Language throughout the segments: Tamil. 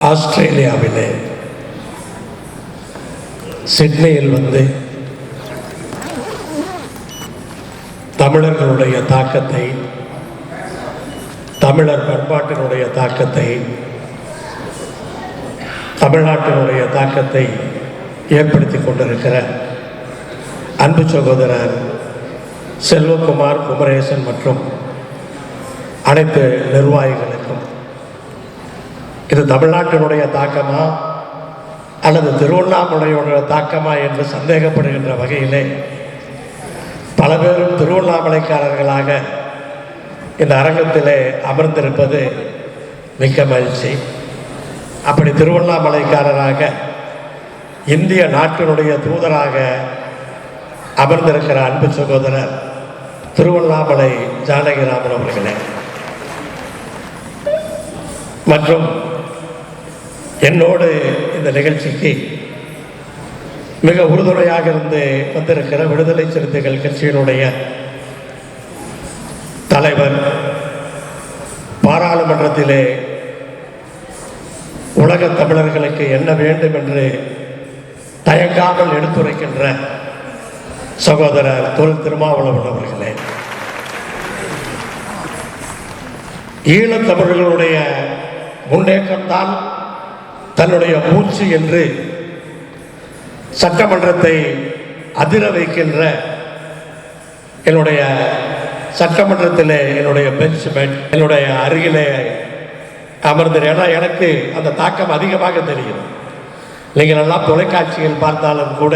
ஆஸ்திரேலியாவிலே சிட்னியில் வந்து தமிழர்களுடைய தாக்கத்தை தமிழர் பண்பாட்டினுடைய தாக்கத்தை தமிழ்நாட்டினுடைய தாக்கத்தை ஏற்படுத்தி கொண்டிருக்கிற அன்பு சகோதரர் செல்வகுமார் குமரேசன் மற்றும் அனைத்து நிர்வாகிகளும் இது தமிழ்நாட்டினுடைய தாக்கமா? அல்லது திருவண்ணாமலையோட தாக்கமா என்று சந்தேகப்படுகின்ற வகையிலே பல பேரும் திருவண்ணாமலைக்காரர்களாக இந்த அரங்கத்திலே அமர்ந்திருப்பது மிக்க மகிழ்ச்சி. அப்படி திருவண்ணாமலைக்காரராக இந்திய நாட்டினுடைய தூதராக அமர்ந்திருக்கிற அன்பு சகோதரர் திருவண்ணாமலை ஜானகிராமன் அவர்களே. மற்றும் என்னோடு இந்த நிகழ்ச்சிக்கு மிக உறுதுணையாக இருந்து வந்திருக்கிற விடுதலை சிறுத்தைகள் கட்சியினுடைய தலைவர் பாராளுமன்றத்திலே உலக தமிழர்களுக்கு என்ன வேண்டும் என்று தயங்காமல் எடுத்துரைக்கின்ற சகோதரர் தொல் திருமாவளவன் அவர்களே. ஈழத்தமிழர்களுடைய முன்னேற்றம்தான் தன்னுடைய மூச்சு என்று சட்டமன்றத்தை அதிர வைக்கின்ற என்னுடைய சட்டமன்றத்தில் என்னுடைய பெஞ்ச் மேட் என்னுடைய அருகிலே அமர்ந்து ஏன்னா எனக்கு அந்த தாக்கம் அதிகமாக தெரியும். நீங்கள் எல்லாம் தொலைக்காட்சியில் பார்த்தாலும் கூட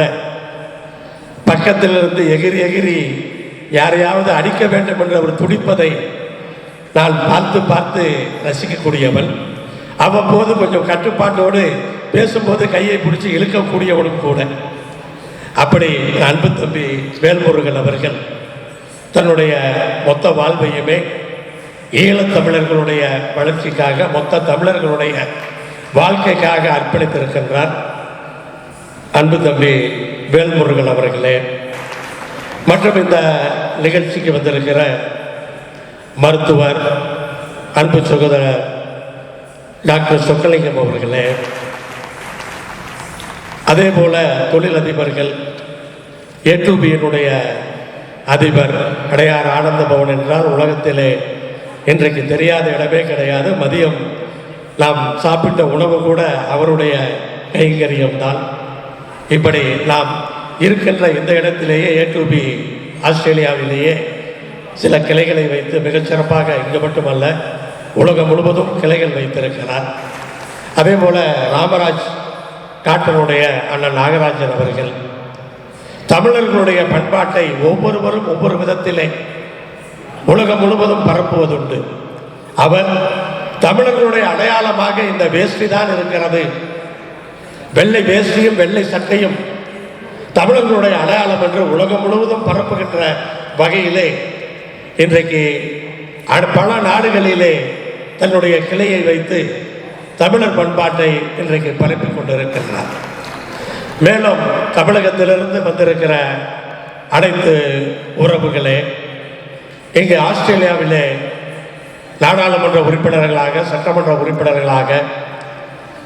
பக்கத்தில் இருந்து எகிரி எகிரி யாரையாவது அடிக்க வேண்டும் என்ற ஒரு துடிப்பதை நான் பார்த்து பார்த்து ரசிக்கக்கூடியவன். அவ்வப்போது கொஞ்சம் கட்டுப்பாட்டோடு பேசும்போது கையை பிடிச்சி இழுக்கக்கூடியவனும் கூட. அப்படி அன்பு தம்பி வேல்முருகன் அவர்கள் தன்னுடைய மொத்த வாழ்வையுமே ஈழத்தமிழர்களுடைய வளர்ச்சிக்காக மொத்த தமிழர்களுடைய வாழ்க்கைக்காக அர்ப்பணித்திருக்கின்றார் அன்பு தம்பி வேல்முருகன் அவர்களே. மற்றும் இந்த நிகழ்ச்சிக்கு வந்திருக்கிற மருத்துவர் அன்பு சகோதரர் டாக்டர் சொக்கலிங்கம் அவர்களே அதே போல தொழிலதிபர்கள் ஏ அதிபர் அடையார் ஆனந்த பவன் என்றால் உலகத்திலே இன்றைக்கு தெரியாத இடமே கிடையாது. மதியம் நாம் சாப்பிட்ட உணவு கூட அவருடைய கைங்கரியம் தான். இப்படி நாம் இருக்கின்ற இந்த இடத்திலேயே ஏ ஆஸ்திரேலியாவிலேயே சில கிளைகளை வைத்து மிகச்சிறப்பாக இங்கு மட்டுமல்ல உலகம் முழுவதும் கிளைகள் வைத்திருக்கிறார். அதே போல ராமராஜ் காட்டனுடைய அண்ணன் நாகராஜன் அவர்கள் தமிழர்களுடைய பண்பாட்டை ஒவ்வொருவரும் ஒவ்வொரு விதத்திலே உலகம் முழுவதும் பரப்புவதுண்டு. அவர் தமிழர்களுடைய அடையாளமாக இந்த வேஷ்டி தான் இருக்கிறது. வெள்ளை வேஷ்டியும் வெள்ளை சட்டையும் தமிழர்களுடைய அடையாளம் என்று உலகம் முழுவதும் பரப்புகின்ற வகையிலே இன்றைக்கு பல நாடுகளிலே தன்னுடைய கிளையை வைத்து தமிழர் பண்பாட்டை இன்றைக்கு பரப்பிக் கொண்டிருக்கின்றார். மேலும் தமிழகத்திலிருந்து வந்திருக்கிற அனைத்து உறவுகளே இங்கு ஆஸ்திரேலியாவிலே நாடாளுமன்ற உறுப்பினர்களாக சட்டமன்ற உறுப்பினர்களாக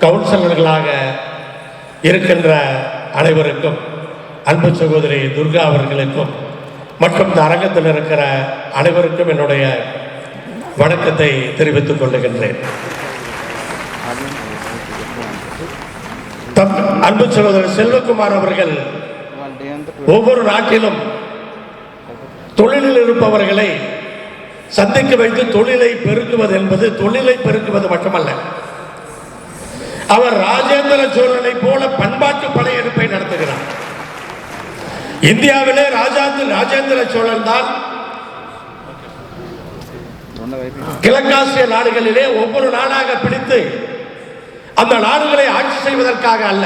கவுன்சிலர்களாக இருக்கின்ற அனைவருக்கும் அன்பு சகோதரி துர்கா அவர்களுக்கும் மற்றும் இந்த அரங்கத்தில் இருக்கிற அனைவருக்கும் என்னுடைய வணக்கத்தை தெரிவித்துக் கொள்ளுகின்றேன். தம் அன்பு சகோதரர் செல்வகுமார் அவர்கள் ஒவ்வொரு நாட்டிலும் தொழிலில் இருப்பவர்களை சந்திக்க வைத்து தொழிலை பெருக்குவது என்பது தொழிலை பெருக்குவது மட்டுமல்ல. அவர் ராஜேந்திர சோழனை போல பண்பாட்டு படையெடுப்பை நடத்துகிறார். இந்தியாவிலே ராஜாந்து ராஜேந்திர சோழன் தான் கிழக்காசிய நாடுகளிலே ஒவ்வொரு நாடாக பிடித்து அந்த நாடுகளை ஆட்சி செய்வதற்காக அல்ல.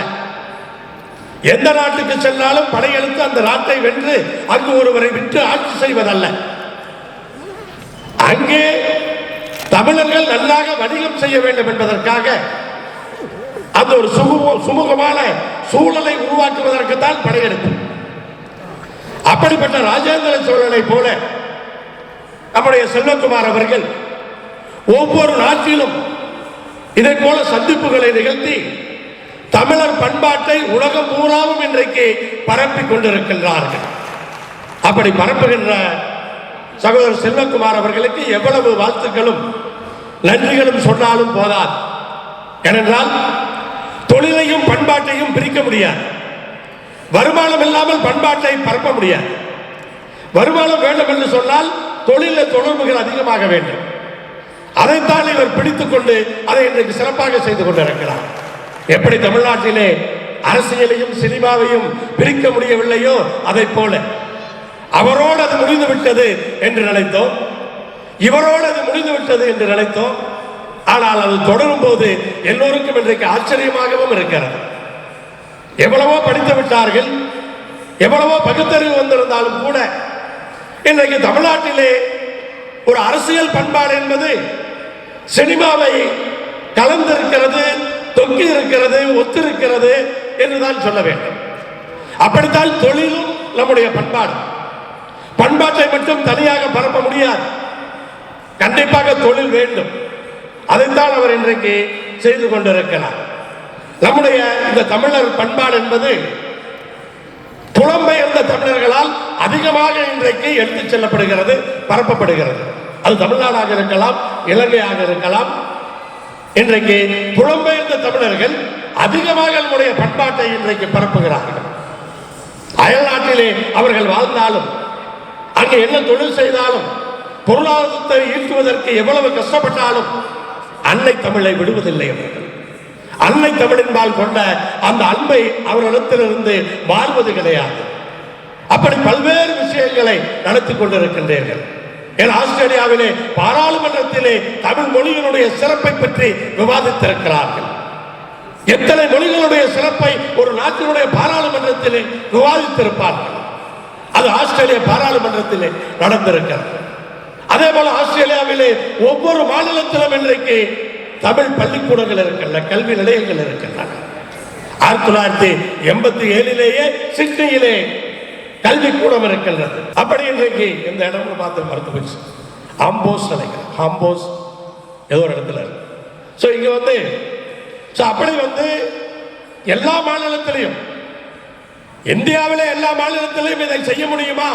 எந்த நாட்டுக்கு சென்றாலும் படையெடுத்து அந்த நாட்டை வென்று அங்கு ஒருவரை விட்டு ஆட்சி செய்வதல்ல. அங்கே தமிழர்கள் நன்றாக வணிகம் செய்ய வேண்டும் என்பதற்காக அந்த ஒரு சுமூகமான சூழலை உருவாக்குவதற்கு தான் படையெடுப்பு அப்படிப்பட்ட ராஜேந்திர சோழனை போல நம்முடைய செல்வகுமார் அவர்கள் ஒவ்வொரு நாட்டிலும் இதை போல சந்திப்புகளை நிகழ்த்தி தமிழர் பண்பாட்டை உலகம் பூராவும் இன்றைக்கு பரப்பிக் கொண்டிருக்கின்றார்கள். அப்படி பரப்புகின்ற சகோதரர் செல்வகுமார் அவர்களுக்கு எவ்வளவு வாழ்த்துக்களும் நன்றிகளும் சொன்னாலும் போதாது. ஏனென்றால் தொழிலையும் பண்பாட்டையும் பிரிக்க முடியாது. வருமானம் இல்லாமல் பண்பாட்டை பரப்ப முடியாது. வருமானம் வேண்டும் என்று சொன்னால் தொழிலில் தொடர்புகள் அதிகமாக வேண்டும். அதைத்தான் இவர் பிடித்துக் கொண்டு அதை இன்றைக்கு சிறப்பாக செய்து கொண்டிருக்கிறார். எப்படி தமிழ்நாட்டிலே அரசியலையும் சினிமாவையும் பிரிக்க முடியவில்லையோ அதை போல. அவரோடு அது முடிந்து விட்டது என்று நினைத்தோம். இவரோடு அது முடிந்து விட்டது என்று நினைத்தோம். ஆனால் அது தொடரும் போது எல்லோருக்கும் இன்றைக்கு ஆச்சரியமாகவும் இருக்கிறது. எவ்வளவோ படித்து விட்டார்கள் எவ்வளவோ பகுத்தறிவு வந்திருந்தாலும் கூட இன்றைக்கு தமிழ்நாட்டிலே ஒரு அரசியல் பண்பாடு என்பது சினிமாவை கலந்திருக்கிறது தொங்கி இருக்கிறது ஒத்திருக்கிறது என்றுதான் சொல்ல வேண்டும். அப்படித்தான் தொழிலும் நம்முடைய பண்பாடு. பண்பாட்டை மட்டும் தனியாக பரப்ப முடியாது. கண்டிப்பாக தொழில் வேண்டும். அதைத்தான் அவர் இன்றைக்கு செய்து கொண்டிருக்கிறார். நம்முடைய இந்த தமிழர் பண்பாடு என்பது புலம்பெயர்ந்த தமிழர்களால் அதிகமாக இன்றைக்கு எடுத்துச் செல்லப்படுகிறது பரப்பப்படுகிறது. அது தமிழ்நாடாக இருக்கலாம் இலங்கையாக இருக்கலாம். இன்றைக்கு புலம்பெயர்ந்த தமிழர்கள் அதிகமாக நம்முடைய பண்பாட்டை இன்றைக்கு பரப்புகிறார்கள். அயல்நாட்டிலே அவர்கள் வாழ்ந்தாலும் அங்கே என்ன தொழில் செய்தாலும் பொருளாதாரத்தை ஈர்க்குவதற்கு எவ்வளவு கஷ்டப்பட்டாலும் அன்னை தமிழை விடுவதில்லை அவர்கள். அன்னை தமிழின்பால் கொண்ட அந்த அன்பை அவர்களிடத்திலிருந்து வாழ்வது கிடையாது. அப்படி பல்வேறு விஷயங்களை நடத்தி கொண்டிருக்கின்றீர்கள். என் ஆஸ்திரேலியாவிலே பாராளுமன்றத்திலே தமிழ் மொழியினுடைய சிறப்பை பற்றி விவாதித்திருக்கிறார்கள். எத்தனை மொழிகளுடைய சிறப்பை ஒரு நாட்டினுடைய பாராளுமன்றத்திலே விவாதித்திருப்பார்கள். அது ஆஸ்திரேலிய பாராளுமன்றத்திலே நடந்திருக்கிறது. அதே போல ஆஸ்திரேலியாவிலே ஒவ்வொரு மாநிலத்திலும் இன்றைக்கு தமிழ் பள்ளிக்கூடங்கள் இருக்கல கல்வி நிலையங்கள் இருக்கின்றன ஆயிரத்தி தொள்ளாயிரத்தி எண்பத்தி ஏழிலேயே சிட்னியிலே கல்விக்கூடம் இருக்கின்றது. அப்படி இன்றைக்கு இந்த இடம்னு பார்த்து மறுத்து போச்சு. அம்போஸ் நினைக்கிறேன் அம்போஸ் ஏதோ ஒரு இடத்துல இருக்கு. ஸோ இங்க வந்து ஸோ அப்படி வந்து எல்லா மாநிலத்திலையும் இந்தியாவிலே எல்லா மாநிலத்திலையும் இதை செய்ய முடியுமா?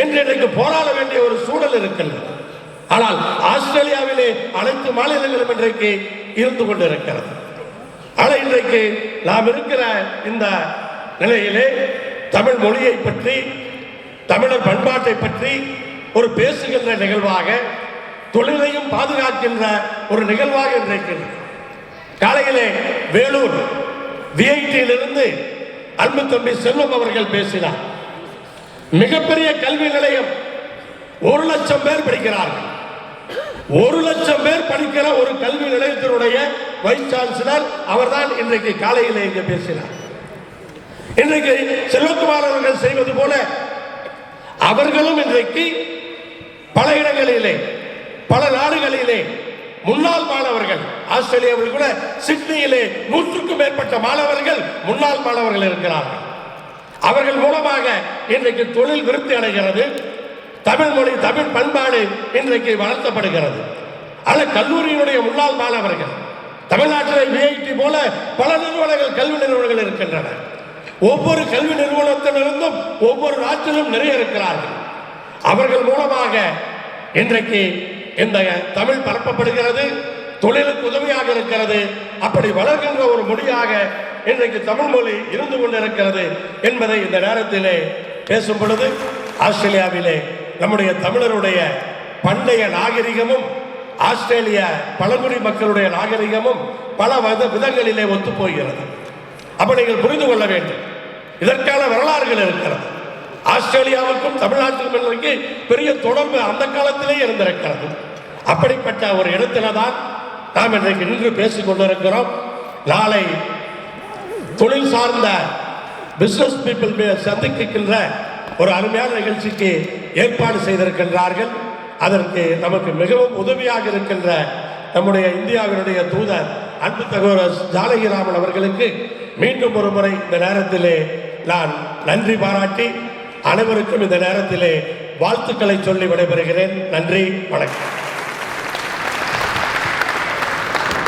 என்று இன்றைக்கு போராட வேண்டிய ஒரு சூழல் இருக்கின்றது. ஆனால் ஆஸ்திரேலியாவிலே அனைத்து மாநிலங்களும் இன்றைக்கு இருந்து கொண்டிருக்கிறது. ஆனால் இன்றைக்கு நாம் இருக்கிற இந்த நிலையிலே தமிழ் மொழியை பற்றி தமிழர் பண்பாட்டை பற்றி ஒரு பேசுகின்ற நிகழ்வாக தொழிலையும் பாதுகாக்கின்ற ஒரு நிகழ்வாக இன்றைக்கு காலையிலே வேலூர் விஐடியிலிருந்து அன்பு தம்பி செல்வம் அவர்கள் பேசினார். மிகப்பெரிய கல்வி நிலையம் ஒரு லட்சம் பேர் படிக்கிறார்கள். ஒரு லட்சம் பேர் படிக்கிற ஒரு கல்வி நிலையத்தினுடைய வைஸ் சான்சலர் அவர்தான் இன்றைக்கு காலையில் இங்கே பேசினார். இன்றைக்கு செல்வகுமார் அவர்கள் செய்வது போல அவர்களும் இன்றைக்கு பல இடங்களிலே பல நாடுகளிலே முன்னாள் மாணவர்கள் ஆஸ்திரேலியாவில் கூட சிட்னியிலே நூற்றுக்கும் மேற்பட்ட மாணவர்கள் முன்னாள் மாணவர்கள் இருக்கிறார்கள். அவர்கள் மூலமாக இன்றைக்கு தொழில் விருத்தி அடைகிறது. தமிழ் மொழி தமிழ் பண்பாடு இன்றைக்கு வளர்த்தப்படுகிறது. ஆனால் கல்லூரியினுடைய முன்னாள் மாணவர்கள் தமிழ்நாட்டில் விஐடி போல பல நிறுவனங்கள் கல்வி நிறுவனங்கள் இருக்கின்றன. ஒவ்வொரு கல்வி நிறுவனத்திலிருந்தும் ஒவ்வொரு நாட்டிலும் நிறைய இருக்கிறார்கள். அவர்கள் மூலமாக இன்றைக்கு இந்த தமிழ் பரப்பப்படுகிறது தொழிலுக்கு உதவியாக இருக்கிறது. அப்படி வளர்கின்ற ஒரு மொழியாக இன்றைக்கு தமிழ் மொழி இருந்து கொண்டிருக்கிறது என்பதை இந்த நேரத்திலே பேசும் பொழுது ஆஸ்திரேலியாவிலே நம்முடைய தமிழருடைய பண்டைய நாகரிகமும் ஆஸ்திரேலிய பழங்குடி மக்களுடைய நாகரிகமும் பல வித விதங்களிலே ஒத்துப்போகிறது. அப்ப நீங்கள் புரிந்து கொள்ள வேண்டும். இதற்கான வரலாறுகள் இருக்கிறது. ஆஸ்திரேலியாவுக்கும் தமிழ்நாட்டிற்கும் பெரிய தொடர்பு அந்த காலத்திலே இருந்திருக்கிறது. அப்படிப்பட்ட ஒரு இடத்துல தான் நாம் இன்றைக்கு நின்று பேசிக் கொண்டிருக்கிறோம். நாளை தொழில் சார்ந்த பிசினஸ் பீப்புள் சந்திக்கின்ற ஒரு அருமையான நிகழ்ச்சிக்கு ஏற்பாடு செய்திருக்கின்றார்கள். அதற்கு நமக்கு மிகவும் உதவியாக இருக்கின்ற நம்முடைய இந்தியாவினுடைய தூதர் அன்பு தகவல் ஜானகிராமன் அவர்களுக்கு மீண்டும் ஒரு முறை இந்த நேரத்திலே நான் நன்றி பாராட்டி அனைவருக்கும் இந்த நேரத்திலே வாழ்த்துக்களை சொல்லி விடைபெறுகிறேன். நன்றி வணக்கம்.